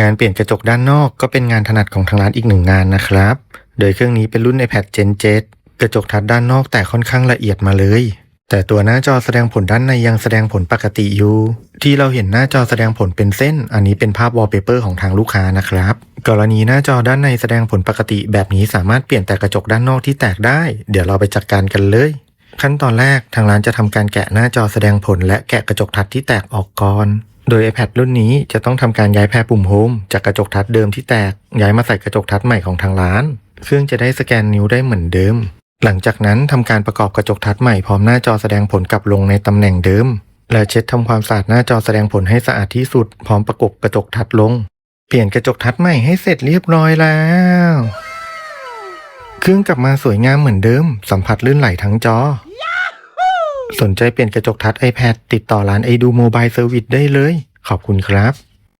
งานเปลี่ยนกระจกด้านนอกก็เป็นงานถนัดของทางร้านอีกหนึ่งงานนะครับ โดยเครื่องนี้เป็นรุ่น iPad Gen 7 กระจกทัดด้านนอกแต่ค่อนข้างละเอียดมาเลย แต่ตัวหน้าจอแสดงผลด้านในยังแสดงผลปกติอยู่ ที่เราเห็นหน้าจอแสดงผลเป็นเส้น อันนี้เป็นภาพวอลเปเปอร์ของทางลูกค้านะครับ กรณีหน้าจอด้านในแสดงผลปกติ แบบนี้สามารถเปลี่ยนแต่กระจกด้านนอกที่แตกได้ เดี๋ยวเราไปจัดการกันเลย ขั้นตอนแรกทางร้านจะทำการแกะหน้าจอแสดงผล และแกะกระจกทัดที่แตกออกก่อน โดย iPad รุ่นนี้จะต้องทำการย้ายแพรปุ่มโฮมจากกระจกทัดเดิมที่แตกย้ายมาใส่กระจกทัดใหม่ของทางร้าน เครื่องจะได้สแกนนิ้วได้เหมือนเดิม หลังจากนั้นทำการประกอบกระจกทัดใหม่พร้อมหน้าจอแสดงผลกลับลงในตำแหน่งเดิม และเช็ดทำความสะอาดหน้าจอแสดงผลให้สะอาดที่สุด พร้อมประกบกระจกทัดลง เปลี่ยนกระจกทัดใหม่ให้เสร็จเรียบร้อยแล้ว เครื่องกลับมาสวยงามเหมือนเดิม สัมผัสลื่นไหลทั้งจอ สนใจเปลี่ยนกระจกทัด iPad ติดต่อร้านไอดูโมบายเซอร์วิสได้เลย ขอบคุณครับ